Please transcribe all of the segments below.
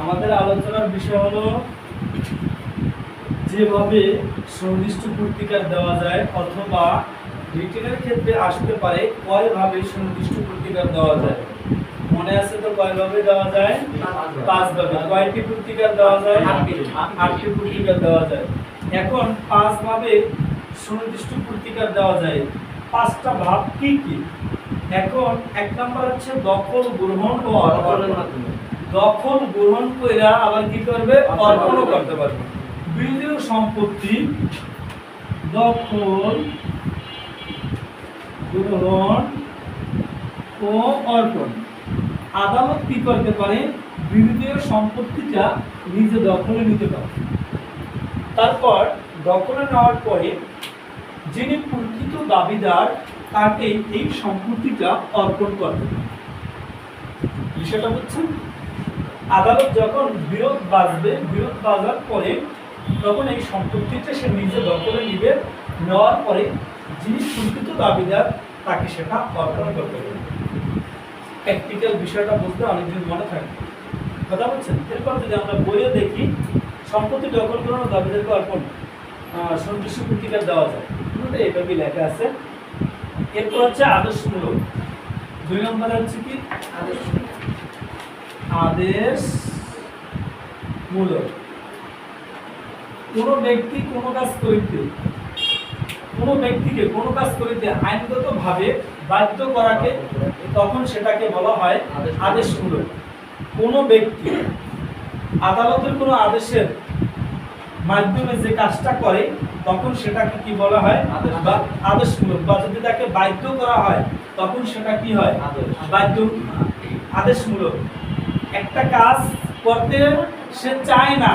আমাদের আলোচনার বিষয় হলো যেভাবে সুনির্দিষ্ট প্রতিকার দেওয়া যায় অথবা রিটেনের ক্ষেত্রে আসতে পারে কয়ভাবে সুনির্দিষ্ট প্রতিকার দেওয়া যায়? মনে আছে তো কয়ভাবে দেওয়া যায়? পাঁচভাবে। কয়টি প্রতিকার দেওয়া যায়? আটটি। প্রতিকার দেওয়া যায়। এখন পাঁচভাবে সুনির্দিষ্ট প্রতিকার দেওয়া যায়। পাঁচটা ভাব কি কি? এখন এক নম্বর হচ্ছে দখল গ্রহণ ও অর্পণ দখল গ্রহণ করে আবার কি করবে? অর্পণও করতে পারবে। বিরোধীয় সম্পত্তি দখল গ্রহণ ও অর্পণ। আদালত কি করতে পারে? বিরোধীয় সম্পত্তিটা নিজে দখলে নিতে পারে। তারপর দখলে নেওয়ার পরে যিনি প্রকৃত দাবিদার তাকে এই সম্পত্তিটা অর্পণ করবে। বিষয়টা বুঝছেন? আদালত যখন বিরোধ বাজবে বিরোধ বাজার পরে তখন এই সম্পত্তিটা সে নিজে দখলে নিবে, নেওয়ার পরে যিনি প্রকৃত দাবিদার, তাকে সেটা অর্পণ করতে হবে। প্র্যাকটিক্যাল বিষয়টা বুঝতে অনেকদিন মনে থাকে। কথা বলছেন? এরপর যদি আমরা বইয়ে দেখি, সম্পত্তি দখল করানো দাবিদারকে অর্পণ সন্তুষ্ট প্রতিকার দেওয়া যায়। এগুলোতে এইভাবেই লেখা আছে। এরপর হচ্ছে আদর্শমূলক। দুই নম্বর হচ্ছে কি? আদেশ মূলক কোনো ব্যক্তি কোনো কাজ করিতে কোনো ব্যক্তিকে কোনো কাজ করিতে আইনগত ভাবে বাধ্য করাকে তখন সেটাকে বলা হয় আদেশমূলক কোনো ব্যক্তি আদালতের কোনো আদেশের মাধ্যমে যে কাজটা করে তখন সেটাকে কি বলা হয়? আদেশ। বা আদেশমূলক বা যদি তাকে বাধ্য করা হয় তখন সেটা কি হয়? আদেশ। বাধ্য আদেশমূলক একটা কাজ করতে সে চায় না।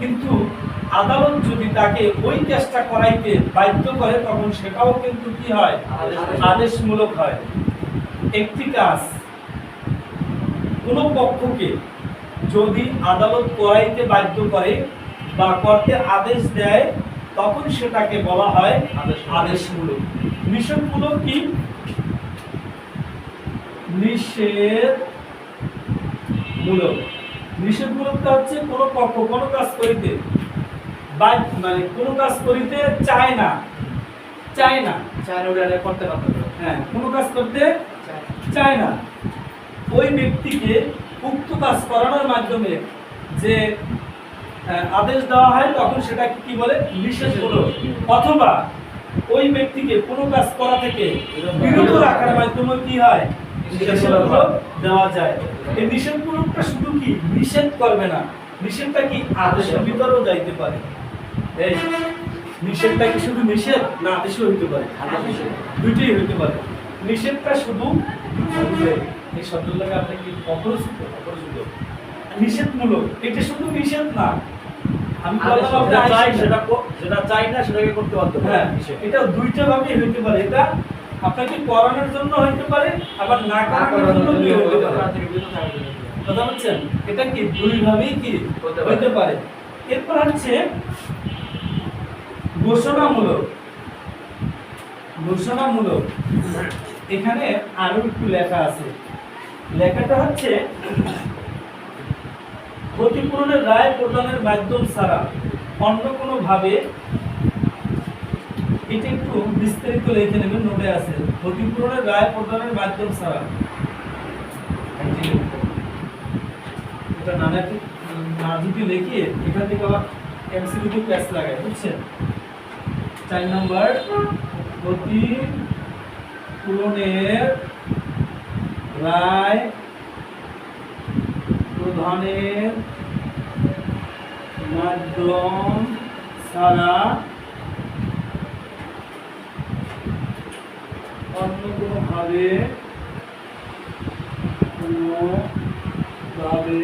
কিন্তু আদালত যদি তাকে ওই কাজটা করাইতে বাধ্য করে তখন সেটাও কিন্তু কি হয়? আদেশমূলক। হয়। একটি কাজ কোনো পক্ষকে যদি আদালত করাইতে বাধ্য করে বা করতে আদেশ দেয় তখন সেটাকে বলা হয় আদেশমূলক। নিষেধমূলক কি? নিষেধ মূলক। নিষেধমূলকটা হচ্ছে কোনো পক্ষ কোনো কাজ করিতে মানে কোনো কাজ করিতে চায় না। চায় না। চার উড়ালে করতে পারতো হ্যাঁ কোনো কাজ করতে চায় না। ওই ব্যক্তিকে উক্ত কাজ করানোর মাধ্যমে যে আদেশ দেওয়া হয় তখন সেটা কি বলে? নিষেধ হলো অথবা ওই ব্যক্তিকে কোনো কাজ করা থেকে বিরত রাখার মাধ্যমে কি হয়? নিষেধমূলক দেওয়া যায়। এই নিষেধমূলকটা শুধু কি নিষেধ করবে না? নিষেধটা কি আদেশের ভিতরেও যাইতে পারে? এই নিষেধটা কি শুধু নিষেধ না আদেশও হইতে পারে? দুইটাই হইতে পারে। নিষেধটা শুধু এই শব্দ লাগে আপনি কি অপরিচিত? অপরিচিত। নিষেধমূলক। এটা শুধু নিষেধ না। আমি বললাম চাই সেটা চাই না সেটাকে করতে পারতো। হ্যাঁ এটা দুইটা ভাবে হইতে পারে। এটা আপনাকে করানোর জন্য হইতে পারে আবার না করানোর জন্য হইতে পারে। কথা বলছেন? এটা কি দুই ভাবেই কি হতে পারে। হইতে পারে? এরপর হচ্ছে ঘোষণামূলক। ঘোষণামূলক। এখানে আরও একটু লেখা আছে। লেখাটা হচ্ছে ক্ষতিপূরণের রায় প্রদানের মাধ্যম ছাড়া অন্য কোনো ভাবে এটা একটু বিস্তারিত লিখে নেবেন, নোটে আছে। ক্ষতিপূরণের রায় প্রদানের মাধ্যম ছাড়া। এটা নানা না যদি লিখে, এখান থেকে আবার এমসিকিউ প্যাচ লাগায়, বুঝছেন? চার নাম্বার রায় প্রধানের মাধ্যম ছাড়া অন্য কোনোভাবে কোনোভাবে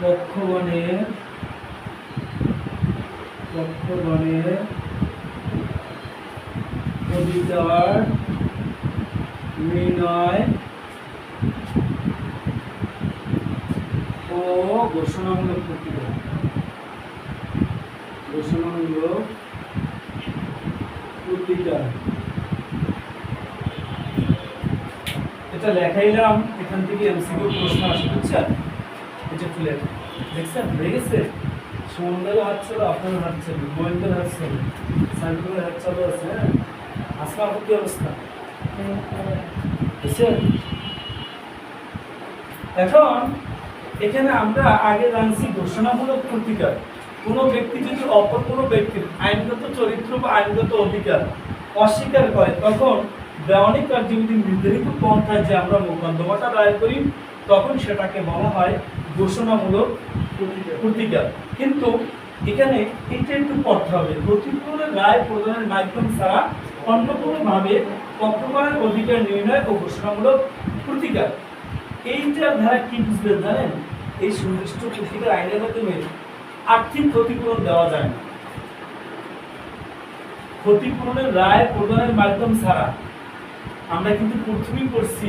পক্ষগণের পক্ষগণের অধিকার নির্ণয় ও ঘোষণামূলক প্রক্রিয়া। ঘোষণামূলক প্রতিকার এটা লেখাইলাম, এখান থেকে এমসিকিউ প্রশ্ন আসে, বুঝছেন? এটা দেখছেন? গেছে? সুমনদের হাত আপনার হাত গোয়েন্দার হাত সাইকেলের হাত চালু আছে হ্যাঁ? আজকে আপনার কি অবস্থা? বুঝছেন? এখন এখানে আমরা আগে জানছি ঘোষণামূলক প্রতিকার কোনো ব্যক্তি যদি অপর কোনো ব্যক্তির আইনগত চরিত্র বা আইনগত অধিকার অস্বীকার করে, তখন দেওয়ানি কার্যবিধি নির্ধারিত পন্থায় যে আমরা মোকদ্দমাটা দায়ের করি, তখন সেটাকে বলা হয় ঘোষণামূলক প্রতিকার। কিন্তু এখানে এটা একটু পড়তে হবে। ক্ষতিপূরণের রায় প্রদানের মাধ্যম ছাড়া অন্য কোনোভাবে পক্ষকারের অধিকার নির্ণয় ও ঘোষণামূলক প্রতিকার। এইটার ধারা কি বুঝবেন জানেন? এই সুনির্দিষ্ট প্রতিকার আইনের মাধ্যমে আর্থিক ক্ষতিপূরণ দেওয়া যায় না। ক্ষতিপূরণের রায় প্রদানের মাধ্যম ছাড়া আমরা কিন্তু প্রথমেই করছি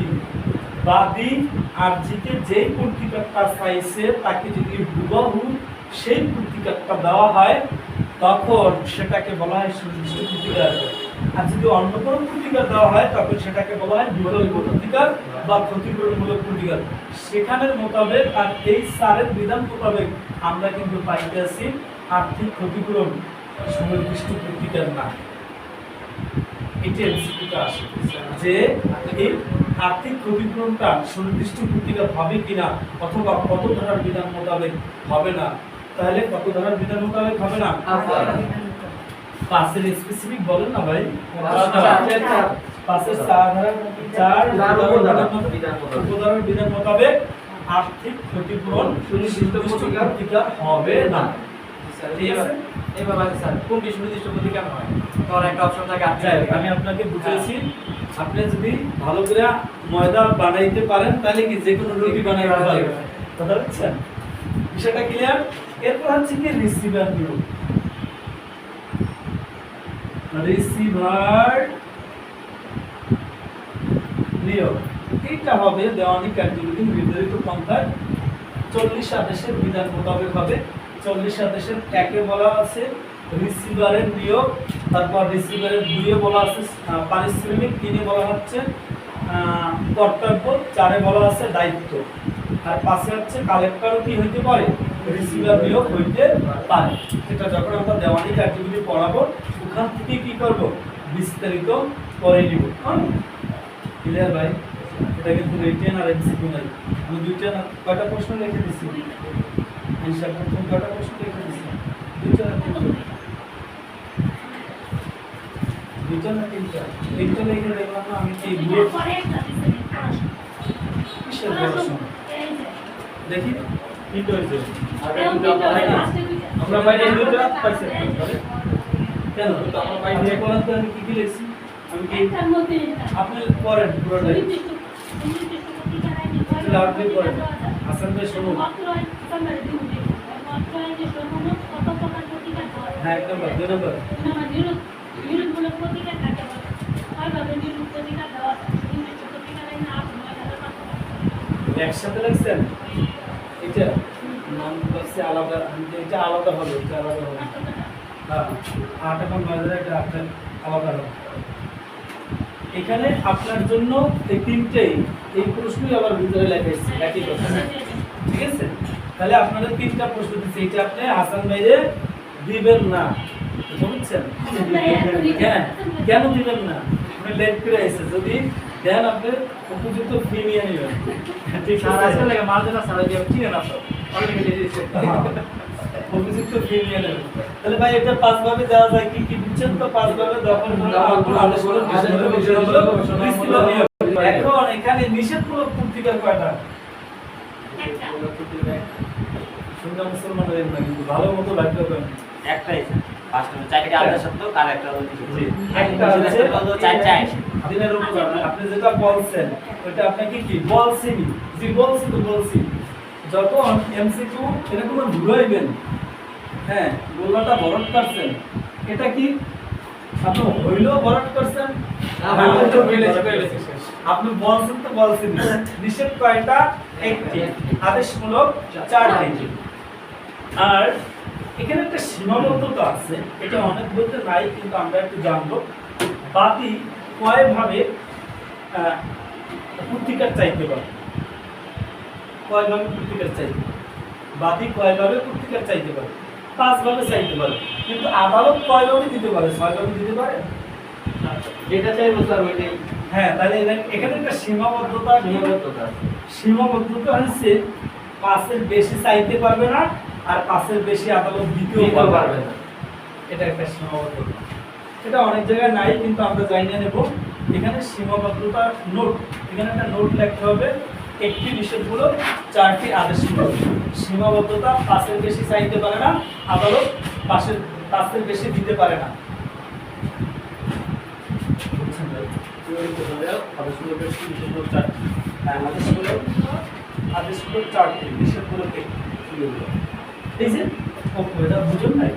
বাদী জিতে যেই পত্রিকাটা চাইছে তাকে যদি হুবহু সেই পত্রিকাটা দেওয়া হয়, তখন সেটাকে বলা হয় সুনির্দিষ্ট প্রতিকার আর যদি অন্য কোনো দেওয়া হয়, তখন সেটাকে বলা হয় বিকল্প বা ক্ষতিপূরণমূলক সেখানের মোতাবেক আর এই সারের বিধান মোতাবেক আমরা কিন্তু পাইতে আছি আর্থিক ক্ষতিপূরণ সুনির্দিষ্ট না। যে আর্থিক ক্ষতিপূরণটা সুনির্দিষ্ট প্রতিকার হবে কিনা অথবা কত ধারার বিধান মোতাবেক হবে না, তাহলে কত ধারার বিধান মোতাবেক হবে না? পাঁচের স্পেসিফিক বলেন না ভাই। পাঁচের চার। বিধান মোতাবেক। আর্থিক ক্ষতিপূরণ সুনির্দিষ্ট প্রতিকার হবে না। ঠিক আছে? এবার স্যার সুনির্দিষ্ট প্রতিকার হয়? একটা অপশন থাকে আমি আপনাকে বুঝিয়েছি। আপনি যদি ভালো করে ময়দা বানাইতে পারেন তাহলে কি যে কোনো রুটি বানাইতে কথা বুঝছেন বিষয়টা ক্লিয়ার এরপর হচ্ছে কি রিসিভার নিয়োগ রিসিভার নিয়োগ এইটা হবে দেওয়ানি কার্যবিধি নির্ধারিত পন্থায় চল্লিশ আদেশের বিধান মোতাবেক হবে। চল্লিশ আদেশের একে বলা আছে রিসিভারের নিয়োগ, তারপর রিসিভারের দুইয়ে বলা আছে পারিশ্রমিক, তিনে বলা হচ্ছে কর্তব্য, চারে বলা আছে, দায়িত্ব। আর পাশে হচ্ছে কালেক্টরও কি হইতে পারে? রিসিভার নিয়োগ হইতে পারে। সেটা যখন আমরা দেওয়ানি কার্যবিধি পড়াবো ওখান থেকে কি করব? বিস্তারিত করে নিব। ক্লিয়ার ভাই? এটা কিন্তু রিটেন আর এমসিকিউ নাই। আমি দুইটা না কয়টা প্রশ্ন লিখে দিছি? প্রথম কয়টা প্রশ্ন লিখে দিছি? দুইটা দুইটা না তিনটা? তিনটা দেখলাম না আমি কি কিসের পড়াশোনা দেখি তিনটে হয়েছে আমরা বাইরে দুটো পাইছি। কেন? তো আমরা পড়ান তো আমি কি কি লিখছি আমি কি আপনি পড়েন পুরোটাই। পড়েন হাসান ভাই শুনুন হ্যাঁ? এক নম্বর দুই নম্বর। একসাথে লাগছেন এটা? নাম লাগছে আলাদা এটা আলাদা হবে এটা আলাদা হবে। হ্যাঁ আট এখন বাজারে এটা আপনার আলাদা হবে এখানে আপনার জন্য এই তিনটেই এই প্রশ্নই আবার ভিতরে লেখা এসেছে একই কথা। ঠিক আছে? তাহলে আপনাদের তিনটা প্রশ্ন দিচ্ছে। এটা আপনি হাসান ভাইরে দিবেন না। বুঝছেন হ্যাঁ কেন দিবেন না? আপনি লেট করে এসে যদি দেন আপনি উপযুক্ত ফি নিয়ে নেবেন। ঠিক আছে। দেনা স্যার দিয়ে চিনে না সব অলরেডি দিয়েছে উপযুক্ত নিয়ে নেবেন তাহলে ভাই এটা পাঁচ ভাবে দেওয়া যায় কি কি বুঝছেন তো পাঁচ ভাবে দখল। এখন এখানে নিষেধমূলক পত্রিকা কয়টা শুনলাম মুসলমান হয়ে না কিন্তু ভালো মতো লাগতে হবে একটাই আপনি যেটা বলছেন ওইটা আপনাকে কি বলছেনই জি বলছি তো বলছি যখন এমসিকিউ এটা কোনো ঘুরাইবেন হ্যাঁ গোল্লাটা বরট করছেন। এটা কি? আপনি হইলেও বরট করছেন? করছেন। আপনি বলছেন তো বলছেন নিষেধ কয়টা? একটি। আদেশমূলক চারটি। আর এখানে একটা সীমাবদ্ধতা আছে। এটা অনেক বলতে নাই কিন্তু আমরা একটু জানব। বাতি কয়ভাবে প্রতিকার চাইতে পারে? কয়ভাবে প্রতিকার চাইতে বাতি কয়ভাবে প্রতিকার চাইতে পারে? পাঁচভাবে চাইতে পারে। কিন্তু আদালত কয়ভাবে দিতে পারে? ছয়ভাবে দিতে পারে? যেটা চাইব স্যার ওইটাই। হ্যাঁ তাহলে এখানে- একটা সীমাবদ্ধতা সীমাবদ্ধতা সীমাবদ্ধতা হচ্ছে পাঁচের বেশি চাইতে পারবে না আর পাঁচের বেশি আদালত দিতেও পারবে না। না। এটা একটা সীমাবদ্ধতা। এটা অনেক জায়গায় নাই কিন্তু আমরা জানিয়ে নেব। এখানে সীমাবদ্ধতা নোট এখানে একটা নোট লিখতে হবে। একটি নিষেধগুলো চারটি আদেশগুলো সীমাবদ্ধতা পাশের বেশি চাইতে পারে না আদালত পাশের পাঁচের বেশি দিতে পারে না নিষেধগুলো চারটি হ্যাঁ একটি এটা বুঝুন নাই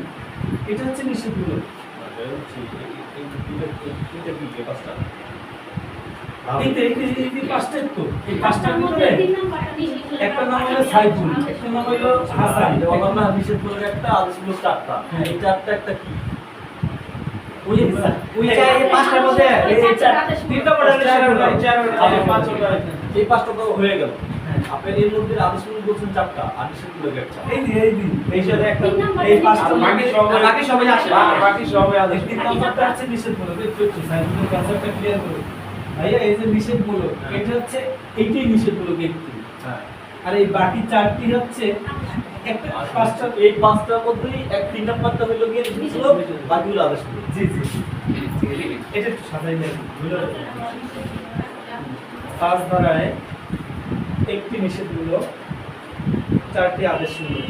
এটা হচ্ছে নিষেধগুলো এই এই যে- এই যে পাঁচটা তো। এই পাঁচটার ভিতরে একটা নাম হলো সাইফুল একটা নাম হলো হাসান। অন্যান্য নিষেধগুলোর একটা আদেশগুলো চারটা। হ্যাঁ। এই চারটা একটা কি? ওই ওই চার এই পাঁচটার মধ্যে এই এই চার তিনটা পড়ে চার হলো, চার হলো, পাঁচ হলো। হলো। এই পাঁচটা তো হয়ে গেল। হ্যাঁ। আপনি এর মধ্যে আদেশগুলো বলছেন চারটা আর একটা এই এই দিন। এই সাথে একটা এই পাঁচটা। বাকি সবাই বাকি সবাই আসে। বাকি সবাই আদেশ তিন নাম্বারটা হচ্ছে নিষেধগুলো একটু একটু সাইফুলের কনসেপ্টটা ক্লিয়ার করুন ভাইয়া এই যে নিষেধগুলো এটা হচ্ছে এইটাই নিষেধগুলোকে একটু হ্যাঁ। আর এই বাকি চারটি হচ্ছে একটা পাঁচটা এই পাঁচটার মধ্যেই এক তিন নাম্বারটা হইল গিয়ে বাকিগুলো আদেশগুলো জি জি এটা একটু সাজাই পাঁচ ধারায় একটি নিষেধগুলো চারটি আদেশগুলো